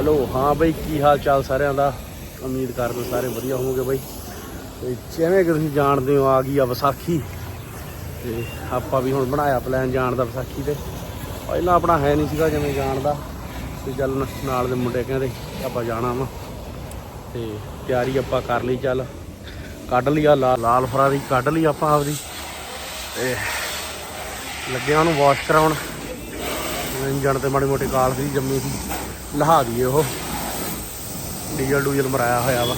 Hello, ਹਾਂ ਬਈ, ਕੀ ਹਾਲ ਚਾਲ ਸਾਰਿਆਂ ਦਾ? ਉਮੀਦ ਕਰਦੇ ਸਾਰੇ ਵਧੀਆ ਹੋਵੋਗੇ ਬਈ। ਤੇ ਜਿਵੇਂ ਕਿ ਤੁਸੀਂ ਜਾਣਦੇ ਹੋ ਆ ਗਈ ਆ ਵਿਸਾਖੀ? ਤੇ ਆਪਾਂ ਵੀ ਹੁਣ ਬਣਾਇਆ ਪਲਾਨ ਜਾਣ ਦਾ ਵਿਸਾਖੀ ਤੇ। ਪਹਿਲਾਂ ਆਪਣਾ ਹੈ ਨਹੀਂ ਸੀਗਾ ਜਿਵੇਂ ਜਾਣ ਦਾ। ਤੇ ਚੱਲ ਨਾਲ ਦੇ ਮੁੰਡੇ ਕਹਿੰਦੇ ਆਪਾਂ ਜਾਣਾ ਵਾ। ਤੇ ਤਿਆਰੀ ਆਪਾਂ ਕਰ ਲਈ ਚੱਲ। ਕੱਢ ਲਈ ਆ ਲਾ- ਲਾਲ ਫਰਾਰੀ ਕੱਢ ਲਈ ਆਪਾਂ ਆਪਦੀ। ਤੇ ਲੱਗਿਆ ਉਹਨੂੰ ਵਾਸ਼ ਕਰਾਉਣ। ਇੰਜਣ ਤੇ ਮਾੜੀ ਮੋਟੀ ਕਾਲ ਸੀ ਜੰਮੀ ਸੀ। ਲਹਾ ਦਈਏ ਉਹ। ਡੀਜ਼ਲ ਡੂਜ਼ਲ ਮਰਾਇਆ ਹੋਇਆ ਵਾ।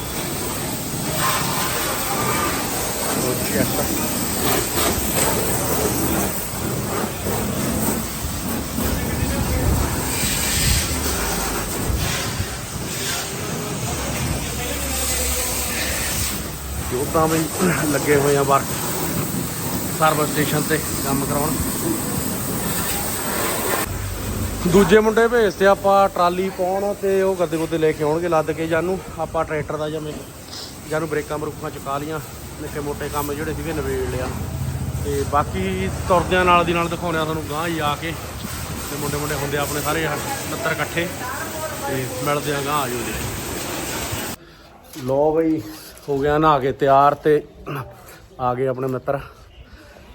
ਉਹ ਚੈੱਕ ਜੋ ਤਾਂ ਵੀ ਲੱਗੇ ਹੋਏ ਆ ਵਰਕ ਸਰਵਿਸ ਸਟੇਸ਼ਨ ਤੇ ਕੰਮ ਕਰਾਉਣ। ਦੂਜੇ ਮੁੰਡੇ ਭੇਜਤੇ ਆਪਾਂ ਟਰਾਲੀ ਪਾਉਣ ਤੇ ਉਹ ਗੱਦੇ ਗੁੱਦੇ ਲੈ ਕੇ ਆਉਣਗੇ ਲੱਦ ਕੇ ਜਾਨੂੰ। ਆਪਾਂ ਟਰੈਕਟਰ ਦਾ ਜਿਵੇਂ ਜਾਨੂੰ ਬ੍ਰੇਕਾਂ ਬਰੂਕਾਂ ਚੁਕਾ ਲੀਆਂ ਨਿੱਕੇ ਮੋਟੇ ਕੰਮ ਜਿਹੜੇ ਸੀਗੇ ਨਵੇੜ ਲਿਆ। ਤੇ ਬਾਕੀ ਤੁਰਦਿਆਂ ਨਾਲ ਦੀ ਨਾਲ ਦਿਖਾਉਂਦੇ ਆ ਤੁਹਾਨੂੰ ਗਾਂ ਹੀ ਆ ਕੇ ਤੇ ਮੁੰਡੇ ਮੁੰਡੇ ਹੁੰਦੇ ਆ ਆਪਣੇ ਸਾਰੇ 69 ਇਕੱਠੇ ਤੇ ਮਿਲਦੇ ਆ ਗਾਂ ਆ ਜਾਓ ਜੀ। ਲੋ ਬਈ, ਹੋ ਗਿਆ ਨਹਾ ਕੇ ਤਿਆਰ ਤੇ ਆ ਗਏ ਆਪਣੇ ਮਿੱਤਰ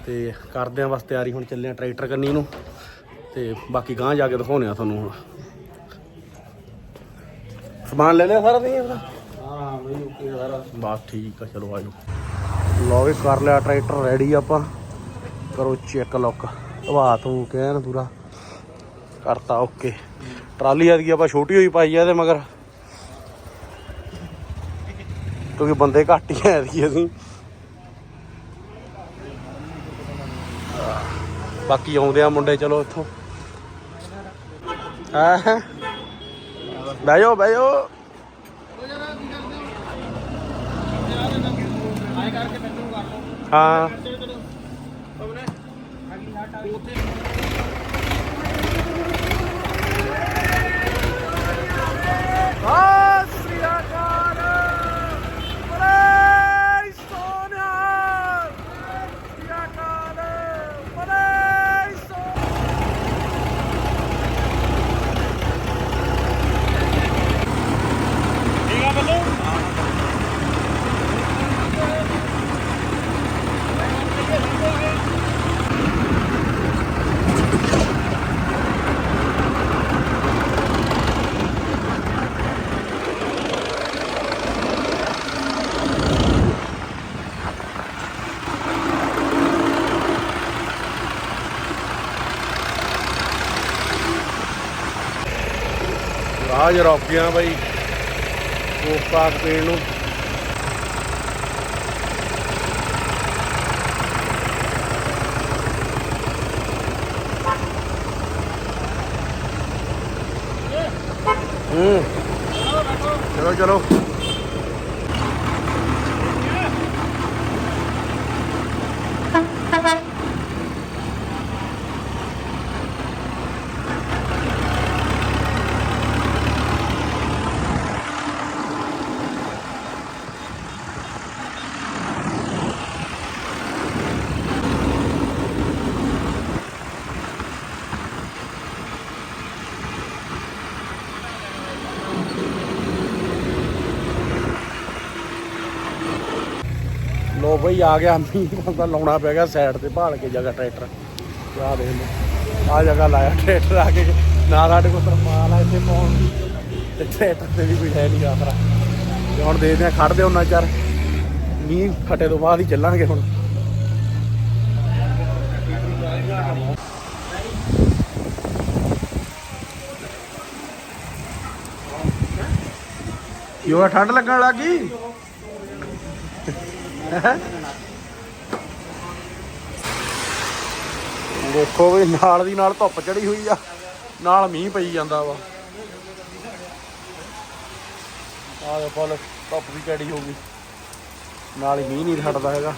ਤੇ ਕਰਦੇ ਆ ਬਸ ਤਿਆਰੀ ਹੁਣ ਚੱਲੇ ਆ ਟਰੈਕਟਰ ਕੰਨੀ ਨੂੰ। ਤੇ ਬਾਕੀ ਗਾਂ ਜਾ ਕੇ ਦਿਖਾਉਣੇ ਆ ਤੁਹਾਨੂੰ ਹੁਣ। ਸਮਾਨ ਲੈ ਲਿਆ ਸਾਰਾ ਨਹੀਂ ਆਪਣਾ? ਹਾਂ ਬਈ ਓਕੇ ਸਾਰਾ ਬਸ ਠੀਕ ਆ, ਚਲੋ ਆਜੋ ਲਓ ਵੀ ਕਰ ਲਿਆ ਟਰੈਕਟਰ ਰੈਡੀ ਆਪਾਂ। ਕਰੋ ਚੈੱਕ ਲੁੱਕ ਹਵਾ ਤੂੰ ਕਹਿਣ ਪੂਰਾ। ਕਰਤਾ ਓਕੇ ਟਰਾਲੀ ਆ ਗਈ ਆਪਾਂ ਛੋਟੀ ਹੋਈ ਪਾਈ ਆ ਤੇ ਮਗਰ। ਕਿਉਂਕਿ ਬੰਦੇ ਘੱਟ ਹੀ ਆਏ ਸੀ ਅਸੀਂ। ਬਾਕੀ ਆਉਂਦੇ ਆ ਮੁੰਡੇ, ਚਲੋ ਇੱਥੋਂ। ਹੈ। ਬਹਿ ਜਾਓ ਬਹਿ ਜਾਓ ਹਾਂ। ਸਤਿ ਸ੍ਰੀ ਅਕਾਲ ਬੜੇ ਸੋਨਿਆ ਸਤਿ ਸ੍ਰੀ ਅਕਾਲ ਬੜੇ ਸੋਨਿਆ ਠੀਕ ਆ ਬੱਲੂ ਰਾਜ ਰੁਕ ਗਿਆ ਬਾਈ। ਕੋਕ ਪਾਕ ਪੀਣ ਨੂੰ। ਹੂੰ। ਚਲੋ ਚਲੋ। ਲੋ ਬਈ ਆ ਗਿਆ, ਮੀਂਹ ਤਾਂ ਲਾਉਣਾ ਪੈ ਗਿਆ ਸਾਈਡ ਤੇ, ਭਾਲ ਕੇ ਜਗ੍ਹਾ ਟਰੈਕਟਰ। ਤੇ ਆਹ ਦੇਖ ਲਓ, ਆਹ ਜਗ੍ਹਾ ਲਾਇਆ ਟਰੈਕਟਰ ਆ ਕੇ। ਨਾ ਸਾਡੇ ਕੋਲ ਤਰਮਾਲ ਆ ਇੱਥੇ ਪਾਉਣ ਦੀ। ਤੇ ਟਰੈਕਟਰ ਤੇ ਵੀ ਕੋਈ ਹੈ ਨਹੀਂ ਆਸਰਾ। ਤੇ ਹੁਣ ਦੇਖਦੇ ਆ ਖੜਦੇ ਉਹਨਾਂ ਚਿਰ ਮੀਂਹ ਫਟੇ ਤੋਂ ਬਾਅਦ ਹੀ ਚੱਲਾਂਗੇ ਹੁਣ। ਕਿਉਂ ਠੰਡ ਲੱਗਣ ਲੱਗੀ ਹੈਂ? ਦੇਖੋ ਵੀ ਨਾਲ ਦੀ ਨਾਲ ਧੁੱਪ ਚੜੀ ਹੋਈ ਆ। ਨਾਲ ਮੀਂਹ ਪਈ ਜਾਂਦਾ ਵਾ। ਆਹ ਦੇ ਫੁੱਲ ਧੁੱਪ ਵੀ ਚੜੀ ਹੋ ਗਈ ਨਾਲ ਹੀ ਮੀਂਹ ਨਹੀਂ ਹਟਦਾ ਹੈਗਾ।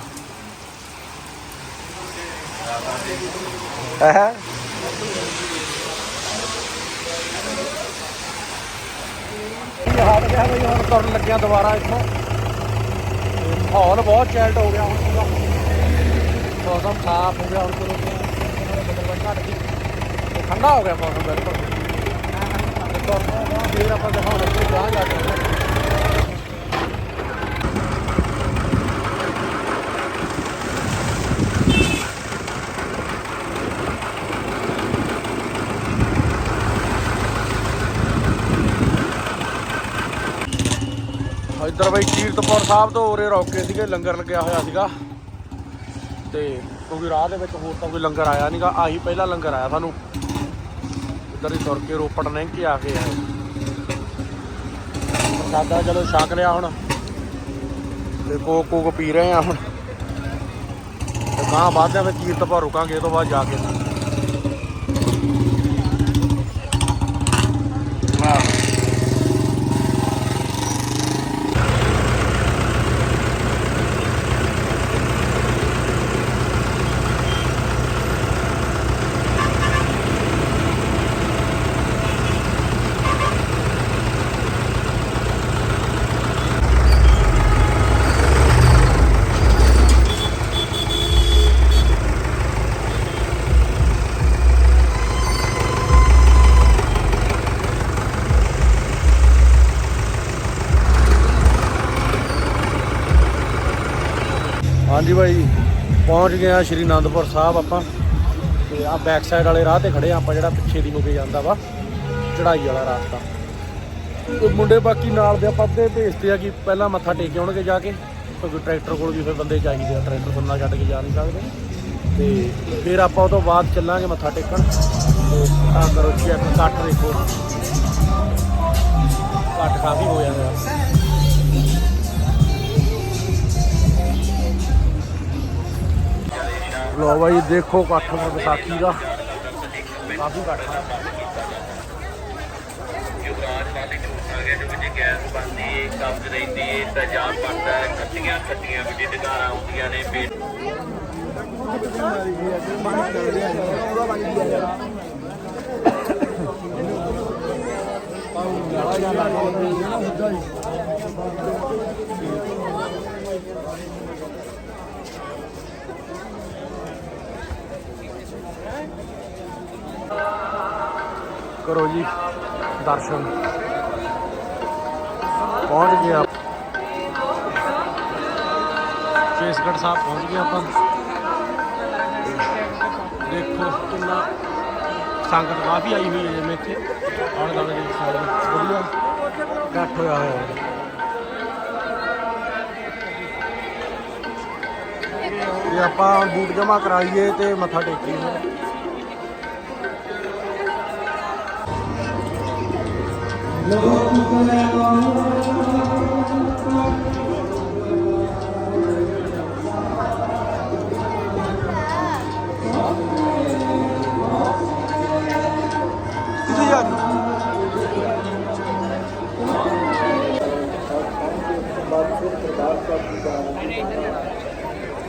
ਹੈ? ਹਟ ਗਿਆ ਬਈ ਹੁਣ ਤੁਰਨ ਲੱਗਿਆ ਦੁਬਾਰਾ ਇੱਥੋਂ। ਮਾਹੌਲ ਬਹੁਤ ਚੈਲਡ ਹੋ ਗਿਆ ਹੁਣ ਪੂਰਾ। ਮੌਸਮ ਸਾਫ਼ ਹੋ ਗਿਆ ਹੁਣ ਚਲੋ ਬੱਦਲ ਘਟ ਗਈ ਠੰਡਾ ਹੋ ਗਿਆ ਮੌਸਮ ਬਿਲਕੁਲ। ਤੁਰਨ ਆਪਾਂ ਦਿਖਾਉਣੇ ਤੇ ਇੱਧਰ ਬਈ ਕੀਰਤਪੁਰ ਸਾਹਿਬ ਤੋਂ ਉਰੇ ਰੋਕੇ ਸੀਗੇ, ਲੰਗਰ ਲੱਗਿਆ ਹੋਇਆ ਸੀਗਾ। ਤੇ ਕਿਉਂਕਿ ਰਾਹ ਦੇ ਵਿੱਚ ਹੋਰ ਤਾਂ ਕੋਈ ਲੰਗਰ ਆਇਆ ਨਹੀਂਗਾ ਆਹੀ ਪਹਿਲਾ ਲੰਗਰ ਆਇਆ ਸਾਨੂੰ। ਇੱਧਰ ਹੀ ਤੁਰ ਕੇ ਰੋਪੜ ਲੰਘ ਆ ਕੇ ਆਏ ਪ੍ਰਸਾਦਾ ਚਲੋ ਛਕ ਲਿਆ ਹੁਣ, ਤੇ ਕੋਕ ਕੋਕ ਪੀ ਰਹੇ ਆ ਹੁਣ। ਤੇ ਗਾਂ ਬਾਅਦ ਵਿੱਚ ਕੀਰਤਪੁਰ ਰੁਕਾਂਗੇ, ਇਹ ਤੋਂ ਬਾਅਦ ਜਾ ਕੇ। ਹਾਂਜੀ ਭਾਈ, ਪਹੁੰਚ ਗਏ ਆ ਸ਼੍ਰੀ ਅਨੰਦਪੁਰ ਸਾਹਿਬ ਆਪਾਂ। ਤੇ ਆ ਬੈਕ ਸਾਈਡ ਵਾਲੇ ਰਾਹ ਤੇ ਖੜੇ ਆ ਆਪਾਂ, ਜਿਹੜਾ ਪਿੱਛੇ ਦੀ ਹੋ ਕੇ ਜਾਂਦਾ ਵਾ ਚੜਾਈ ਵਾਲਾ ਰਾਸਤਾ। ਤੇ ਮੁੰਡੇ ਬਾਕੀ ਨਾਲ ਦੇ ਆਪਾਂ ਅੱਧੇ ਭੇਜਦੇ ਆ ਕਿ ਪਹਿਲਾਂ ਮੱਥਾ ਟੇਕ ਆਉਣਗੇ ਜਾ ਕੇ, ਕਿਉਂਕਿ ਟਰੈਕਟਰ ਕੋਲ ਵੀ ਫਿਰ ਬੰਦੇ ਚਾਹੀਦੇ ਆ ਟਰੈਕਟਰ ਬੰਦਾ ਛੱਡ ਕੇ ਜਾ ਨਹੀਂ ਸਕਦੇ। ਤੇ ਫਿਰ ਆਪਾਂ ਉਹ ਤੋਂ ਬਾਅਦ ਚੱਲਾਂਗੇ ਮੱਥਾ ਟੇਕਣ। ਤੇ ਆ ਕਰੋ ਚੈੱਕ ਕੱਟ ਦੇਖੋ। ਕੱਟ ਕਾਫੀ ਹੋ ਜਾਂਦਾ। ਲੋ ਬਾਈ ਦੇਖੋ ਇਕੱਠ ਦਾ ਵਿਸਾਖੀ ਦਾ ਕਾਫੀ ਇਕੱਠ ਆ ਯੁਵਰਾਜ ਵਾਲੀ ਝੂਠ ਆ ਗਿਆ ਜੋ ਵਿੱਚ ਗੈਸ ਬਣਦੀ ਏ ਕਬਜ਼ ਰਹਿੰਦੀ ਏ ਤੇਜ਼ਾਬ ਬਣਦਾ ਹੈ ਖੱਟੀਆਂ ਖੱਟੀਆਂ ਵਿੱਚ ਡਕਾਰਾਂ ਆਉਂਦੀਆਂ ਨੇ ਪੇਟ ਕਰੋ ਜੀ, ਦਰਸ਼ਨ। ਪਹੁੰਚ ਗਏ ਆਪ। ਕੇਸਗੜ੍ਹ ਸਾਹਿਬ ਪਹੁੰਚ ਗਏ ਆਪਾਂ। ਦੇਖੋ ਕਿੰਨਾ ਸੰਗਤ ਕਾਫੀ ਆਈ ਹੋਈ ਹੈ ਜਿਵੇਂ ਇੱਥੇ। ਆਲੇ ਦੁਆਲੇ ਦੇਖ ਸਕਦੇ ਵਧੀਆ ਇਕੱਠ ਹੋਇਆ ਹੋਇਆ। ਹੈ ਇਹ ਆਪਾਂ ਬੂਟ ਜਮਾ ਕਰਾਈਏ ਤੇ ਮੱਥਾ ਟੇਕੀਏ। ਕਿੱਥੇ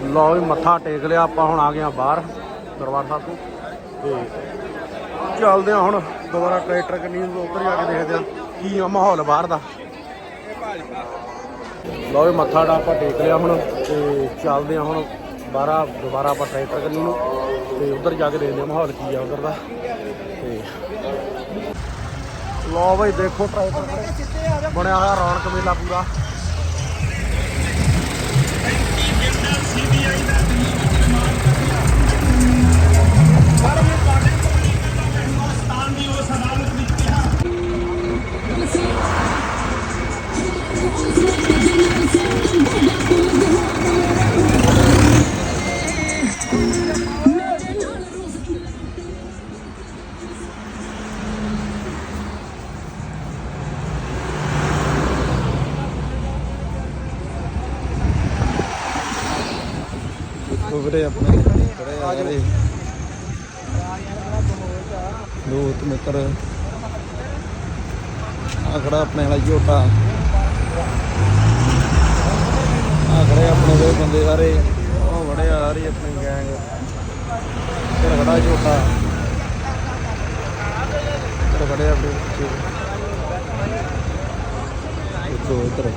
ਲਓ ਵੀ ਮੱਥਾ ਟੇਕ ਲਿਆ, ਆਪਾਂ ਹੁਣ ਆ ਗਏ ਆ ਬਾਹਰ, ਦਰਬਾਰ ਸਾਹਿਬ ਤੋਂ। ਤੇ ਚੱਲਦੇ ਆ ਹੁਣ, ਦੁਬਾਰਾ ਟਰੈਕਟਰ ਕੰਨੀ ਉੱਧਰ ਜਾ ਕੇ ਦੇਖਦੇ ਆ ਕੀ ਆ ਮਾਹੌਲ ਬਾਹਰ ਦਾ। ਲਓ ਵੀ ਮੱਥਾ ਡਾ ਆਪਾਂ ਟੇਕ ਲਿਆ ਹੁਣ, ਤੇ ਚੱਲਦੇ ਆ ਹੁਣ ਬਾਹਰ ਦੁਬਾਰਾ ਆਪਾਂ ਟਰੈਕਟਰ ਕੰਨੀ ਨੂੰ, ਤੇ ਉੱਧਰ ਜਾ ਕੇ ਦੇਖਦੇ ਆ ਮਾਹੌਲ ਕੀ ਆ ਉੱਧਰ ਦਾ। ਤੇ ਲਓ ਬਈ, ਦੇਖੋ ਟਰੈਕਟਰ। ਬਣਿਆ ਹੋਇਆ ਰੌਣਕ ਮੇਲਾ ਪੂਰਾ। CBS ਵੀਰੇ ਆਪਣੇ ਖੜੇ ਆ ਦੋਸਤ ਮਿੱਤਰ। ਆ ਆਪਣੇ ਵਾਲਾ ਝੋਟਾ। ਆ ਆਪਣੇ ਦੇ ਬੰਦੇ ਸਾਰੇ। ਉਹ ਬੜੇ ਆ ਰਹੀ ਆਪਣੀ ਗੈਂਗ ਖੜਾ ਝੋਟਾ। ਇੱਧਰ ਖੜੇ ਆਪਣੇ ਬੱਚੇ ਦੇਖੋ ਇੱਧਰ।